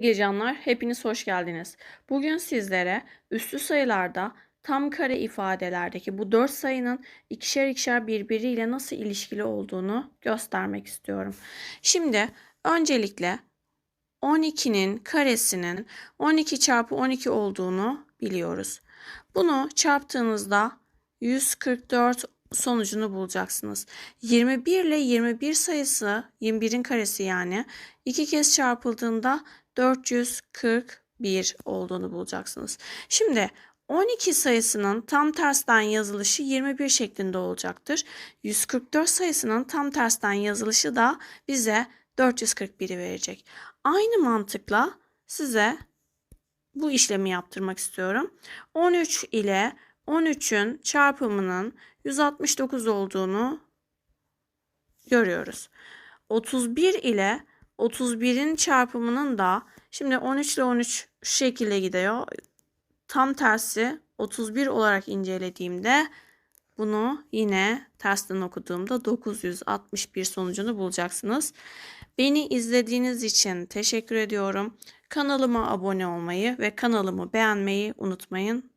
Gecanlar, hepiniz hoş geldiniz. Bugün sizlere üslü sayılarda tam kare ifadelerdeki bu dört sayının ikişer ikişer birbiriyle nasıl ilişkili olduğunu göstermek istiyorum. Şimdi öncelikle 12'nin karesinin 12 çarpı 12 olduğunu biliyoruz. Bunu çarptığınızda 144 sonucunu bulacaksınız. 21 ile 21 sayısı 21'in karesi yani iki kez çarpıldığında 441 olduğunu bulacaksınız. Şimdi 12 sayısının tam tersten yazılışı 21 şeklinde olacaktır. 144 sayısının tam tersten yazılışı da bize 441'i verecek. Aynı mantıkla size bu işlemi yaptırmak istiyorum. 13 ile 13'ün çarpımının 169 olduğunu görüyoruz. 31 ile 31'in çarpımının da şimdi 13 ile 13 şu şekilde gidiyor. Tam tersi 31 olarak incelediğimde bunu yine tersten okuduğumda 961 sonucunu bulacaksınız. Beni izlediğiniz için teşekkür ediyorum. Kanalıma abone olmayı ve kanalımı beğenmeyi unutmayın.